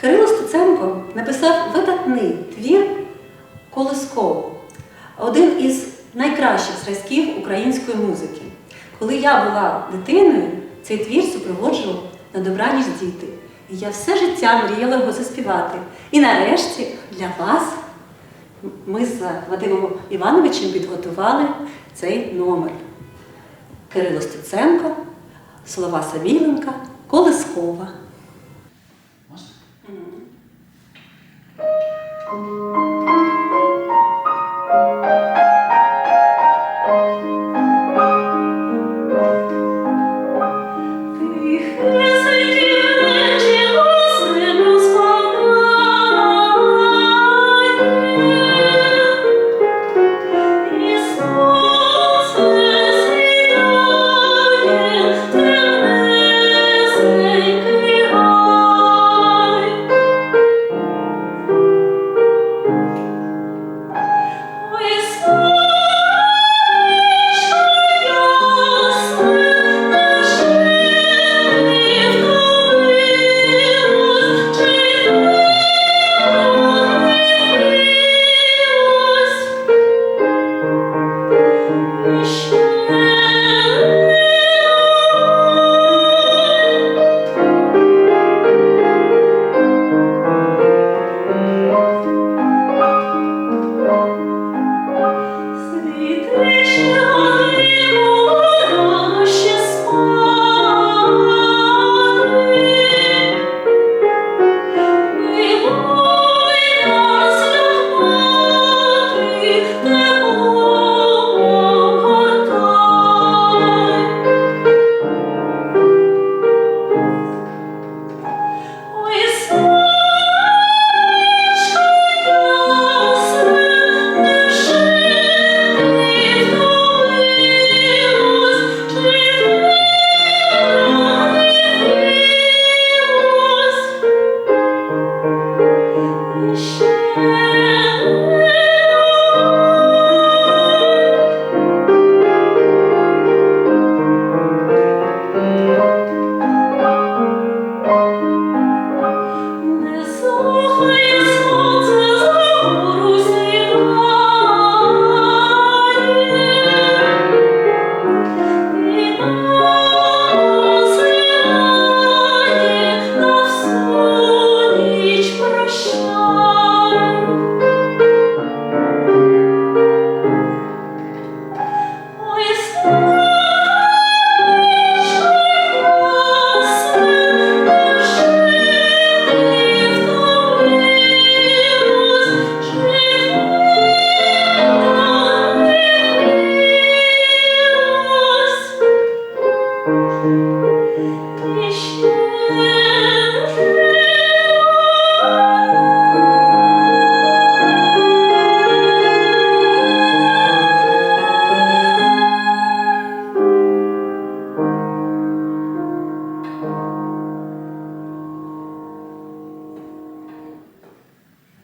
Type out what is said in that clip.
Кирило Стеценко написав видатний твір Колисково, один із найкращих зразків української музики. Коли я була дитиною, цей твір супроводжував на добраніч діти. І я все життя мріяла його заспівати. І нарешті для вас ми з Вадимом Івановичем підготували цей номер. Кирило Стеценко, слова Саміленка, Колискова. 음. Yeah.